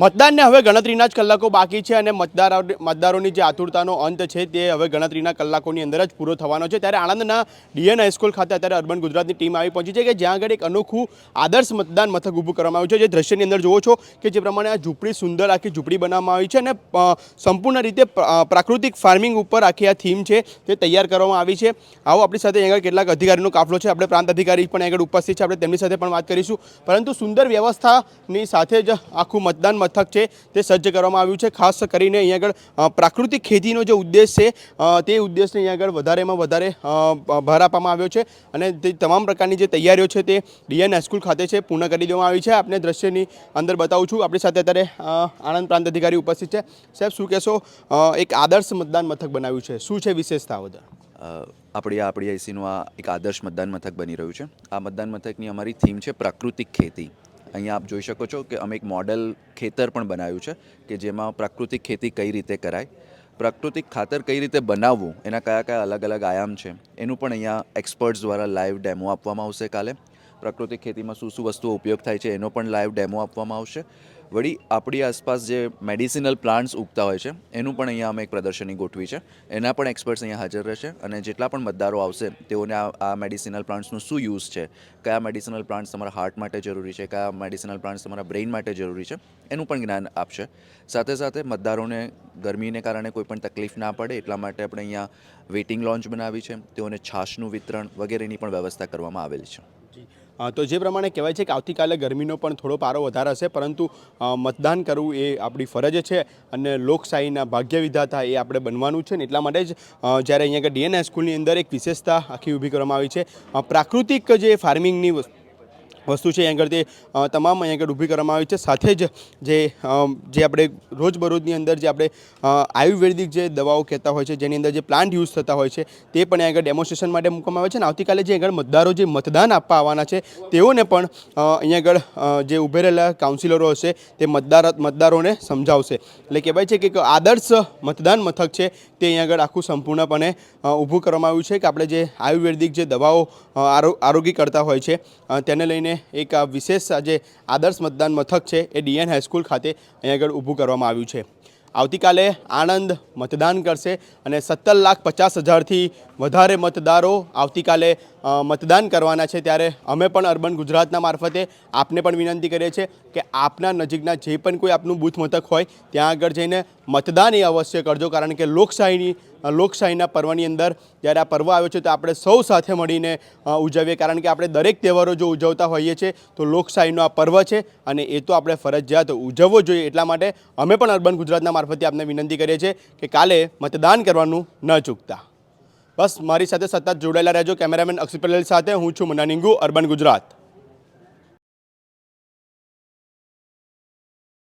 મતદાનને હવે ગણતરીના જ કલાકો બાકી છે અને મતદાર મતદારોની જે આતુરતાનો અંત છે તે હવે ગણતરીના કલાકોની અંદર જ પૂરો થવાનો છે. ત્યારે આણંદના ડીએન હાઈસ્કૂલ ખાતે અત્યારે અર્બન ગુજરાતની ટીમ આવી પહોંચી છે કે જ્યાં આગળ એક અનોખું આદર્શ મતદાન મથક ઊભું કરવામાં આવ્યું છે. જે દ્રશ્યની અંદર જુઓ છો કે જે પ્રમાણે આ ઝૂંપડી સુંદર આખી ઝૂંપડી બનાવવામાં આવી છે અને સંપૂર્ણ રીતે પ્રાકૃતિક ફાર્મિંગ ઉપર આખી આ થીમ છે તે તૈયાર કરવામાં આવી છે. આવો આપણી સાથે આગળ કેટલાક અધિકારીનો કાફલો છે. આપણે પ્રાંત અધિકારી પણ આગળ ઉપસ્થિત છે. આપણે તેમની સાથે પણ વાત કરીશું. પરંતુ સુંદર વ્યવસ્થાની સાથે જ આખું મતદાન મથક છે તે સજ્જ કરવામાં આવ્યું છે. ખાસ કરીને અહીં આગળ પ્રાકૃતિક ખેતીનો જે ઉદ્દેશ છે તે ઉદ્દેશને અહીં આગળ વધારેમાં વધારે ભાર આપવામાં આવ્યો છે અને તે તમામ પ્રકારની જે તૈયારીઓ છે તે ડીએન હાઈસ્કૂલ ખાતે છે પૂર્ણ કરી દેવામાં આવી છે. આપણે દ્રશ્યની અંદર બતાવું છું. આપણી સાથે અત્યારે આણંદ પ્રાંત અધિકારી ઉપસ્થિત છે. સાહેબ, શું કહેશો? એક આદર્શ મતદાન મથક બનાવ્યું છે. શું છે વિશેષતા બધા આપણી આપણી આઈસીનું આ એક આદર્શ મતદાન મથક બની રહ્યું છે. આ મતદાન મથકની અમારી થીમ છે પ્રાકૃતિક ખેતી. અહીંયા આપ જોઈ શકો છો કે અમે એક મોડેલ ખેતર પણ બનાવ્યું છે કે જેમાં પ્રાકૃતિક ખેતી કઈ રીતે કરાય, પ્રાકૃતિક ખાતર કઈ રીતે બનાવવું, એના કયા કયા અલગ અલગ આયામ છે, એનું પણ અહીંયા એક્સપર્ટ્સ દ્વારા લાઈવ ડેમો આપવામાં આવશે કાલે. પ્રાકૃતિક ખેતીમાં શું શું વસ્તુઓ ઉપયોગ થાય છે એનો પણ લાઈવ ડેમો આપવામાં આવશે. વળી આપણી આસપાસ જે મેડિસિનલ પ્લાન્ટ્સ ઉગતા હોય છે, એનું પણ અહીંયા અમે એક પ્રદર્શની ગોઠવી છે. એના પણ એક્સપર્ટ્સ અહીંયા હાજર રહેશે અને જેટલા પણ મતદારો આવશે, તેઓને આ મેડિસિનલ પ્લાન્ટ્સનું શું યુઝ છે, કયા મેડિસિનલ પ્લાન્ટ્સ તમારા હાર્ટ માટે જરૂરી છે, કયા મેડિસિનલ પ્લાન્ટ્સ તમારા બ્રેઇન માટે જરૂરી છે, એનું પણ જ્ઞાન આપશે. સાથે સાથે મતદારોને ગરમીને કારણે કોઈ પણ તકલીફ ના પડે, એટલા માટે આપણે અહીંયા વેઇટિંગ લોન્ચ બનાવી છે, તેઓને છાશનું વિતરણ વગેરેની પણ વ્યવસ્થા કરવામાં આવેલી છે. તો જે પ્રમાણે કહેવાય છે કે આવતીકાલે ગરમીનો પણ થોડો પારો વધારે હશે, પરંતુ મતદાન કરવું એ આપણી ફરજ છે અને લોકશાહીના ભાગ્ય વિધાતા એ આપણે બનવાનું છે ને એટલા માટે જ જ્યારે અહીંયા આગળ ડીએન હાઈસ્કૂલની અંદર એક વિશેષતા આખી ઊભી કરવામાં આવી છે. પ્રાકૃતિક જે ફાર્મિંગની વસ્તુ છે અહીં આગળ તે તમામ અહીં આગળ ઊભી કરવામાં આવી છે. સાથે જ જે જે આપણે રોજબરોજની અંદર જે આપણે આયુર્વેદિક જે દવાઓ કહેતા હોય છે, જેની અંદર જે પ્લાન્ટ યુઝ થતા હોય છે, તે પણ અહીં આગળ ડેમોન્સ્ટ્રેશન માટે મૂકવામાં આવે છે. અને આવતીકાલે જે આગળ મતદારો જે મતદાન આપવા આવવાના છે, તેઓને પણ અહીં અહીંયા આગળ જે ઊભે રહેલા કાઉન્સિલરો હશે, તે મતદાર, મતદારોને સમજાવશે. એટલે કહેવાય છે કે એક આદર્શ મતદાન મથક છે, તે અહીંયા આગળ આખું સંપૂર્ણપણે ઊભું કરવામાં આવ્યું છે કે આપણે જે આયુર્વેદિક જે દવાઓ આરોગ્ય આરો કરતા હોય છે તેને લઈને એક વિશેષ જે આદર્શ મતદાન મથક છે એ ડીએન હાઈસ્કૂલ ખાતે અહીં આગળ ઊભું કરવામાં આવ્યું છે. આવતીકાલે આણંદ મતદાન કરશે અને સત્તર લાખ પચાસ હજારથી વધારે મતદારો આવતીકાલે મતદાન કરવાના છે. ત્યારે અમે પણ અર્બન ગુજરાતના મારફતે આપને પણ વિનંતી કરીએ છીએ કે આપના નજીકના જે પણ કોઈ આપનું બૂથ મથક હોય, ત્યાં આગળ જઈને મતદાન એ અવશ્ય કરજો. કારણ કે લોકશાહીની લોકશાહીના પર્વની અંદર જ્યારે આ પર્વ આવ્યો છે તો આપણે સૌ સાથે મળીને ઉજવીએ. કારણ કે આપણે દરેક તહેવારો જો ઉજવતા હોઈએ છીએ તો લોકશાહીનો આ પર્વ છે અને એ તો આપણે ફરજિયાત ઉજવવો જોઈએ. એટલા માટે અમે પણ અર્બન ગુજરાતના મારફતે આપને વિનંતી કરીએ છીએ કે કાલે મતદાન કરવાનું ન ચૂકતા. બસ, મારી સાથે સતત જોડાયેલા રહેજો. કેમેરામેન અક્ષિત સાથે હું છું મનાનિંગુ, અર્બન ગુજરાત.